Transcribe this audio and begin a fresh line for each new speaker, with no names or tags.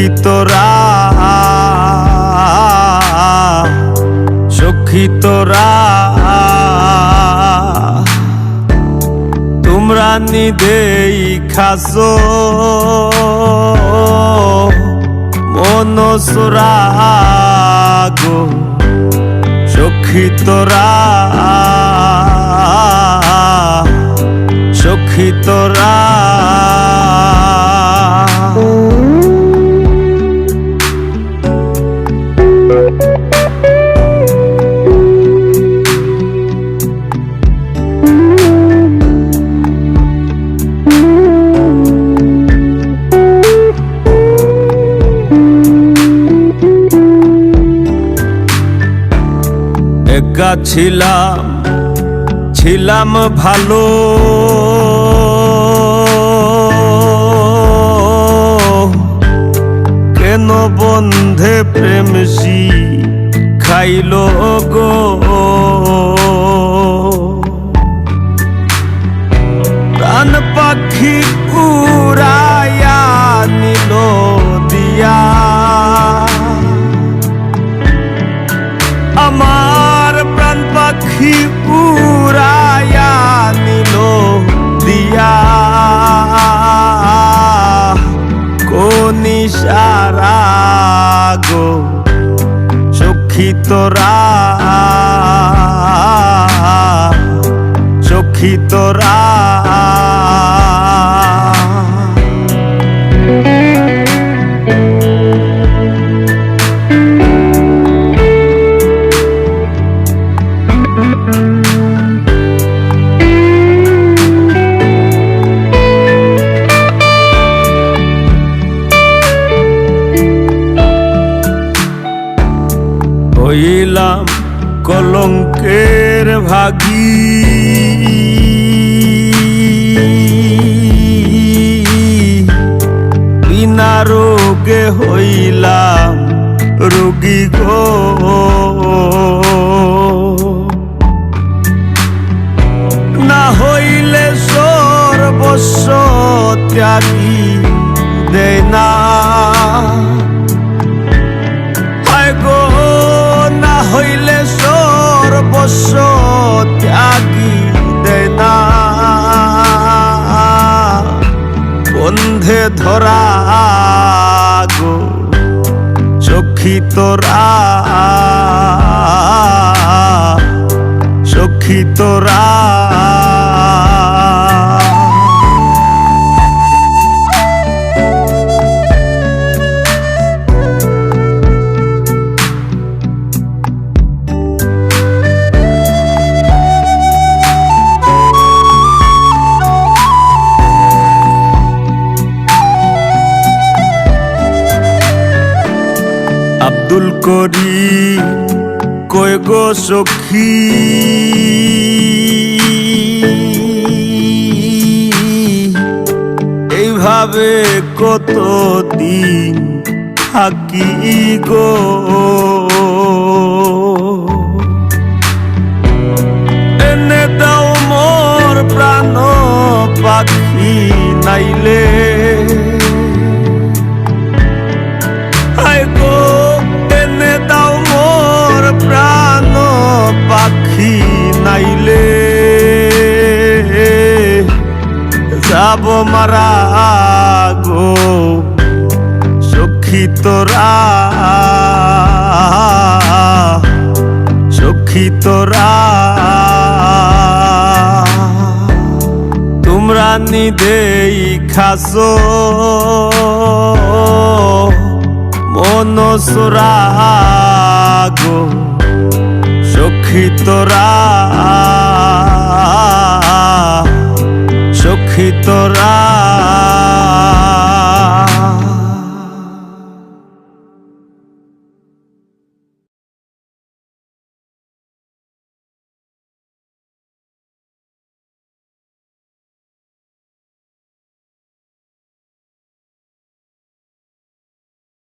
সখী তোরা। সখী তোরা। তোমরা নিদেই খাসো। মন সুরা গো। সখী তোরা। সখী তোরা। একা ছিলাম ছিলাম ভালো। কেন বন্ধে প্রেমসি খাইল গো? প্রাণ পাখি উড়াইয়া সখী তোরা। সখী তোরা। হইলাম কলঙ্কের ভাগী। বিনা রোগে হইলাম রোগী গো। না হইলে সর্বস্ব ত্যাগী। সর্বস্ব ত্যাগী দেয় না বন্ধে ধরা গো সখী তোরা। করিম কয় গো সখী? এইভাবে কত দিন থাকি গো? যাব মারা গো। সখী তোরা সখী তোরা। তোমরা নিদেই খাসো। মনসরাগো সখী তোরা। সখী রা